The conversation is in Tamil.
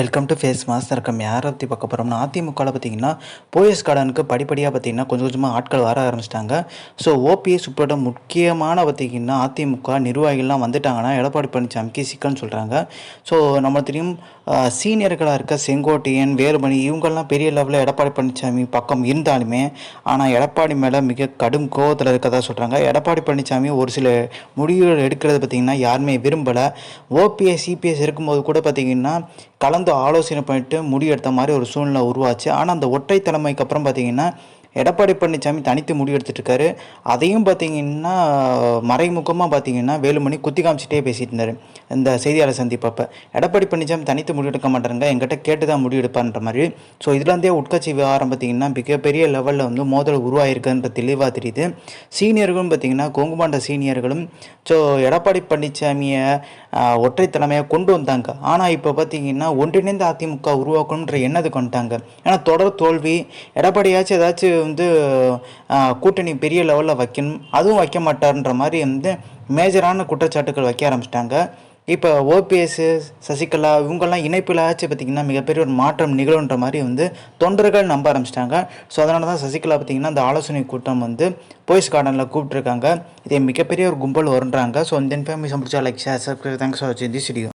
வெல்கம் டு ஃபேஸ் மாஸ் இருக்கம் யாரை பற்றி பார்க்க போகிறோம்னா அதிமுகவில் பார்த்தீங்கன்னா போயஸ் கார்டனுக்கு படிப்படியாக பார்த்தீங்கன்னா கொஞ்சம் கொஞ்சமாக ஆட்கள் வர ஆரம்பிச்சிட்டாங்க. ஸோ ஓபிஎஸ் உட்பட முக்கியமான பார்த்தீங்கன்னா அதிமுக நிர்வாகிகள்லாம் வந்துட்டாங்கன்னா எடப்பாடி பழனிசாமிக்கு சிக்கல்னு சொல்கிறாங்க ஸோ நம்ம தெரியும் சீனியர்களாக இருக்க செங்கோட்டையன் வேலுமணி இவங்கெல்லாம் பெரிய லெவலில் எடப்பாடி பழனிசாமி பக்கம் இருந்தாலுமே ஆனால் எடப்பாடி மேலே மிக கடும் கோபத்தில் இருக்கதா சொல்கிறாங்க எடப்பாடி பழனிசாமி ஒரு சில முடிவுகள் எடுக்கிறது பார்த்திங்கன்னா யாருமே விரும்பலை. ஓபிஎஸ் சிபிஎஸ் இருக்கும்போது கூட பார்த்திங்கன்னா கலந்து ஆலோசனை பண்ணிட்டு முடிவெடுத்த மாதிரி ஒரு சூழ்நிலை உருவாச்சு. ஆனால் அந்த ஒற்றை தலைமைக்கு அப்புறம் பார்த்திங்கன்னா எடப்பாடி பழனிசாமி தனித்து முடிவெடுத்துட்டு இருக்காரு அதையும் பார்த்தீங்கன்னா மறைமுகமாக பார்த்தீங்கன்னா வேலுமணி குத்தி காமிச்சிட்டே பேசிட்டு இருந்தார். இந்த செய்தியாளர் சந்திப்பப்போ. எடப்பாடி பழனிசாமி தனித்து முடிவெடுக்க மாட்டாருங்க எங்கிட்ட கேட்டு தான் முடிவெடுப்பான்ற மாதிரி. ஸோ இதுலேருந்தே உட்கட்சி விவகாரம் பார்த்தீங்கன்னா மிகப்பெரிய லெவலில் வந்து மோதல் உருவாயிருக்குன்ற தெளிவாக தெரியுது. சீனியர்களும் பார்த்தீங்கன்னா கொங்குமாண்ட சீனியர்களும் ஸோ எடப்பாடி பழனிசாமியை ஒற்றை தலைமையாக கொண்டு வந்தாங்க. ஆனால் இப்போ பார்த்தீங்கன்னா ஒன்றிணைந்த அதிமுக உருவாக்கணுன்ற எண்ணத்துக்கு வந்துட்டாங்க. ஏன்னா தொடர் தோல்வி எடப்பாடியாச்சும் ஏதாச்சும் வந்து கூட்டணி பெரிய லெவலில் வைக்கணும். அதுவும் வைக்க மாட்டார்ன்ற மாதிரி வந்து மேஜரான குற்றச்சாட்டுகள் வைக்க ஆரம்பிச்சிட்டாங்க. இப்போ ஓபிஎஸ் சசிகலா இவங்கெல்லாம் இணைப்பில் ஆச்சு பார்த்திங்கன்னா மிகப்பெரிய ஒரு மாற்றம் நிகழுன்ற மாதிரி வந்து தொண்டர்கள் நம்ப ஆரம்பிச்சிட்டாங்க. ஸோ அதனால தான் சசிகலா பார்த்திங்கன்னா அந்த ஆலோசனை கூட்டம் வந்து போய்ஸ் கார்டனில் கூப்பிட்ருக்காங்க இதே மிகப்பெரிய ஒரு கும்பல் வருன்றாங்க. ஸோ இந்தியன் ஃபேமிலி பிடிச்சா like share subscribe thanks for வாட்சிங் தி வீடியோ